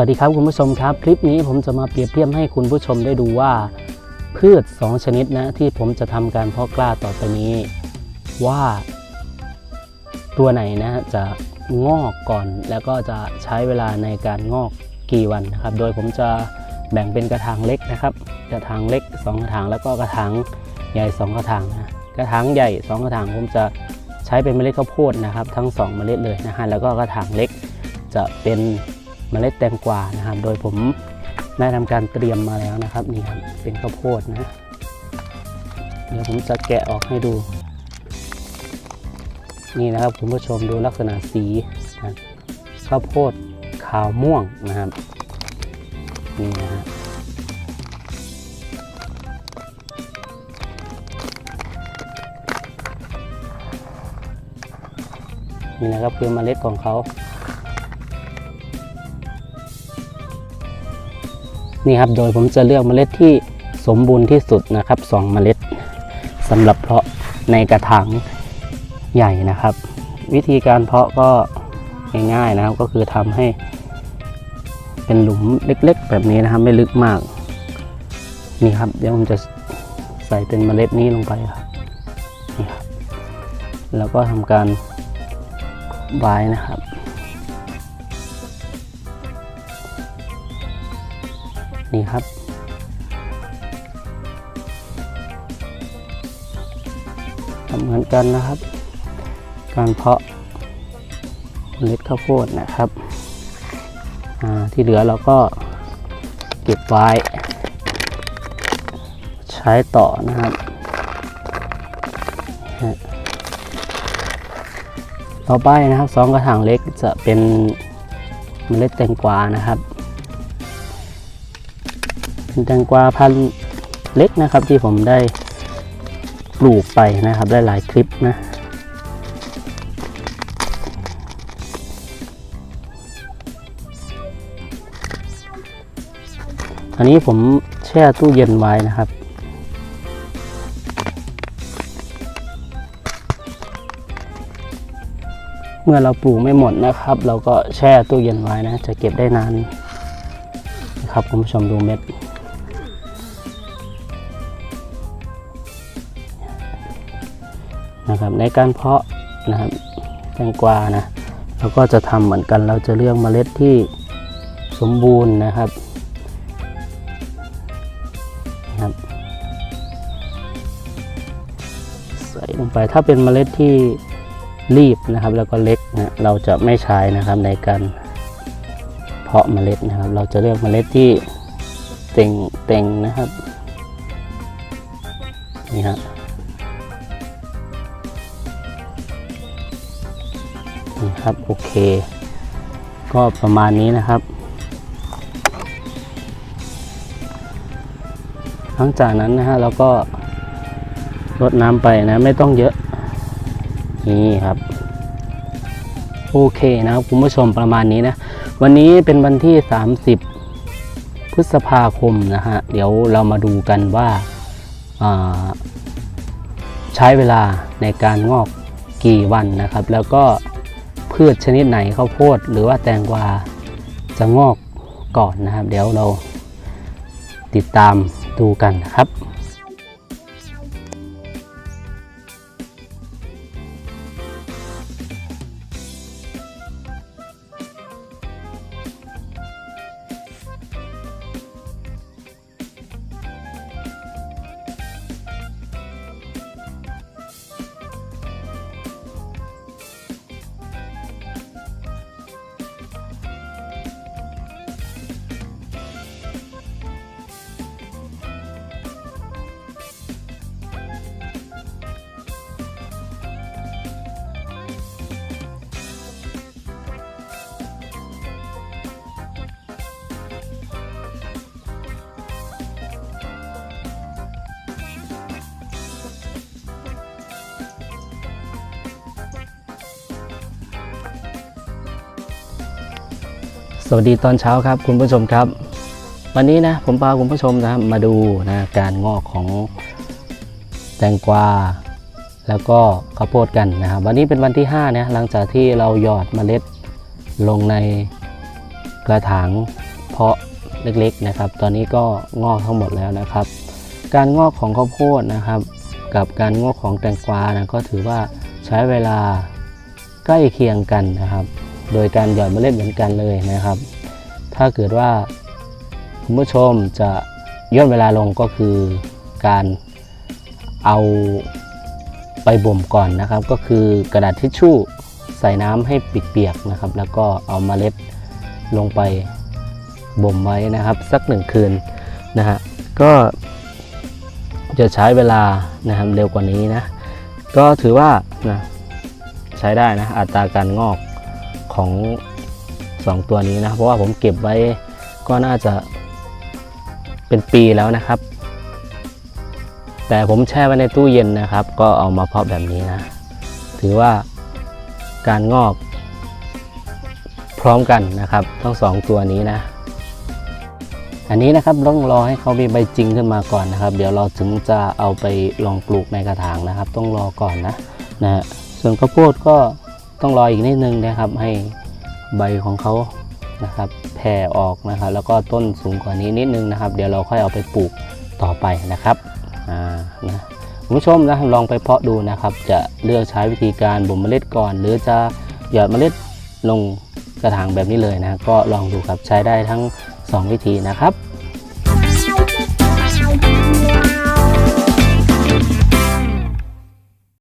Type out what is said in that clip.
วัสดีครับคุณผู้ชมครับ คลิปนี้ผมจะมาเปรียบเทียบให้คุณผู้ชมได้ดูว่า พืช 2 ชนิดนะที่ผมจะทำการเพาะกล้าต่อไปนี้ ว่า ตัวไหนนะจะงอกก่อน แล้วก็จะใช้เวลาในการงอกกี่วันนะครับ โดยผมจะแบ่งเป็นกระถางเล็กนะครับ กระถางเล็ก 2 กระถางแล้วก็กระถางใหญ่ 2 กระถางนะกระถางใหญ่ 2 กระถางผมจะใช้เป็นเมล็ดข้าวโพดนะครับ ทั้ง 2 เมล็ดเลยนะฮะแล้วก็กระถางเล็กจะเป็น เมล็ดแตงกวานะครับ โดยผมได้ทำการเตรียมมาแล้วนะครับนี่ครับเป็นข้าวโพดนะเดี๋ยวผมจะแกะออกให้ดู นี่นะครับคุณผู้ชมดูลักษณะสีนะข้าวโพดขาวม่วงนะครับนี่นะฮะนี่นะครับคือเมล็ดของเขา นี่ครับโดยผมจะเลือกเมล็ดที่สมบูรณ์ที่สุดนะครับสองเมล็ดสำหรับเพาะในกระถางใหญ่นะครับ วิธีการเพาะก็ง่ายๆนะครับก็คือทำให้ เป็นหลุมเล็กๆ แบบนี้นะครับไม่ลึกมาก นี่ครับเดี๋ยวผมจะใส่เป็นเมล็ดนี้ลงไปครับนี่ครับแล้วก็ทำการไว้นะครับ นี่ครับ ทำเหมือนกันนะครับ การเพาะเมล็ดข้าวโพดนะครับอ่าที่เหลือเราก็เก็บไว้ ใช้ต่อนะครับต่อไปนะครับสองกระถางเล็กจะเป็นเมล็ดแตงกวานะครับ แตงกวาพันธุ์เล็กนะครับที่ผมได้ปลูกไปนะครับได้หลายคลิปนะอันนี้ผมแช่ตู้เย็นไว้นะครับ เมื่อเราปลูกไม่หมดนะครับ เราก็แช่ตู้เย็นไว้นะ จะเก็บได้นานนะครับคุณผู้ชมดูเม็ด นะครับในการเพาะนะครับแตงกวานะเราก็จะทำเหมือนกันเราจะเลือกเมล็ดที่สมบูรณ์นะครับนะครับ ใส่ลงไปถ้าเป็นเมล็ดที่รีบนะครับ แล้วก็เล็กนะเราจะไม่ใช้นะครับในการเพาะเมล็ดนะครับ เราจะเลือกเมล็ดที่เต่งเต่งนะครับนี่ฮะ ครับ โอเค ก็ประมาณนี้นะครับ หลังจากนั้นนะฮะเราก็รดน้ำไปนะไม่ต้องเยอะ นี่ครับ โอเคนะครับคุณผู้ชมประมาณนี้นะ วันนี้เป็นวันที่ 30 พฤษภาคมนะฮะ เดี๋ยวเรามาดูกันว่าอ่าใช้เวลาในการงอกกี่วันนะครับ แล้วก็ พืชชนิดไหนข้าวโพดหรือว่าแตงกวาจะงอกก่อนนะครับ เดี๋ยวเราติดตามดูกันนะครับ สวัสดีตอนเช้าครับคุณผู้ชมครับ วันนี้นะผมพาคุณผู้ชมนะครับมาดูนะการงอกของแตงกวา แล้วก็ข้าวโพดกันนะครับวันนี้เป็นวันที่5นะหลังจากที่เราหยอดเมล็ดลงในกระถางเพาะเล็กๆนะครับ ตอนนี้ก็งอกทั้งหมดแล้วนะครับ การงอกของข้าวโพดนะครับ กับการงอกของแตงกวานะก็ถือว่าใช้เวลาใกล้เคียงกันนะครับ โดยการหยอดเมล็ดเหมือนกันเลยนะครับ ถ้าเกิดว่าคุณผู้ชมจะย่นเวลาลงก็คือการเอาไปบ่มก่อนนะครับ ก็คือกระดาษทิชชู่ใส่น้ำให้เปียกๆนะครับ แล้วก็เอาเมล็ดลงไปบ่มไว้นะครับ สักหนึ่งคืนนะฮะก็จะใช้เวลานะครับเร็วกว่านี้นะ ก็ถือว่านะใช้ได้นะอัตราการงอก ของ 2 ตัวนี้นะ เพราะว่าผมเก็บไว้ก็น่าจะเป็นปีแล้วนะครับ แต่ผมแช่ไว้ในตู้เย็นนะครับ ก็เอามาเพาะแบบนี้นะ ถือว่าการงอกพร้อมกันนะครับ ทั้งสองตัวนี้นะ อันนี้นะครับต้องรอให้เขามีใบจริงขึ้นมาก่อนนะครับ เดี๋ยวเราถึงจะเอาไปลองปลูกในกระถางนะครับ ต้องรอก่อนนะนะฮะส่วนข้าวโพดก็ ต้องรออีกนิดนึงนะครับ ให้ใบของเขานะครับแผ่ออกนะครับ แล้วก็ต้นสูงกว่านี้นิดนึงนะครับ เดี๋ยวเราค่อยเอาไปปลูกต่อไปนะครับอ่านะคุณผู้ชมนะลองไปเพาะดูนะครับ จะเลือกใช้วิธีการบ่มเมล็ดก่อน หรือจะหยอดเมล็ดลงกระถางแบบนี้เลยนะ ก็ลองดูครับใช้ได้ทั้ง 2 วิธีนะครับ